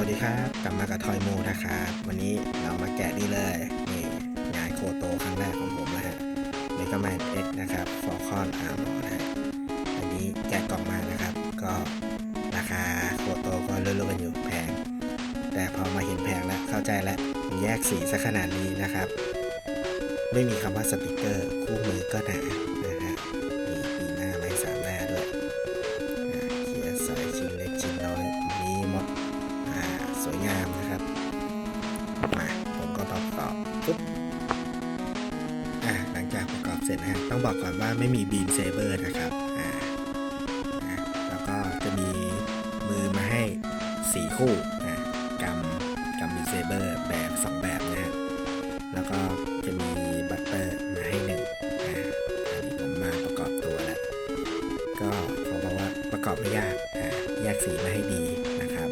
วัสดีครับ กลับมากับทอยโมนะครับวันนี้เรามาแกะนี่เลยนี่งานโคโตครั้งแรกของผมนะฮะเมกาแมนเอ็กนะครับฟอร์คอนอาร์มอนะฮะอันนี้แกะกล่องมานะครับ ก็ราคาโคโตก็เลื่อนๆกันอยู่แพง แต่พอมาเห็นแพงแล้วเข้าใจแล้วแยกสีซะขนาดนี้นะครับ ไม่มีคำว่าสติกเกอร์ คู่มือก็หนา เสร็จนะต้องบอกก่อนว่าไม่มีบีมเซเบอร์นะครับอ่าอ่าแล้วก็จะมีมือมาให้สีคู่อ่ากำกำบีมเซเบอร์แบบสองแบบนะแล้วก็จะมีบัตเตอร์มาให้หนึ่งอ่าอันนี้ผมมาประกอบตัวแล้วก็เขาบอกว่าประกอบไม่ยากอ่าแยกสีมาให้ดีนะครับ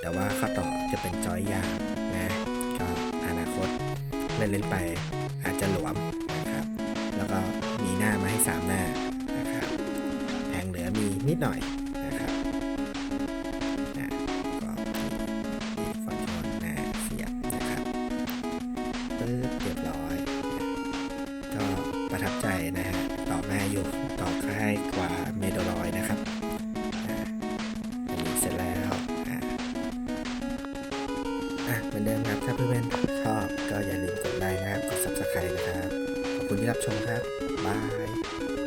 แต่ว่าข้อต่อจะเป็นจอยยางนะก็อนาคตเล่นเล่นไปอาจจะหลวม นิดหน่อยนะครับนะก็มีฟังก์ชันหน้าเสียบนะครับปึ๊บเรียบร้อย ก็ประทับใจนะฮะต่อแม่อยู่ต่อง่ายกว่าเมโดรอยนะครับอันนี้เสร็จแล้วอะเหมือนเดิมครับถ้าเพื่อนๆชอบก็อย่าลืมกดไลค์นะครับกด subscribe นะครับ ขอบคุณที่รับชมครับ บาย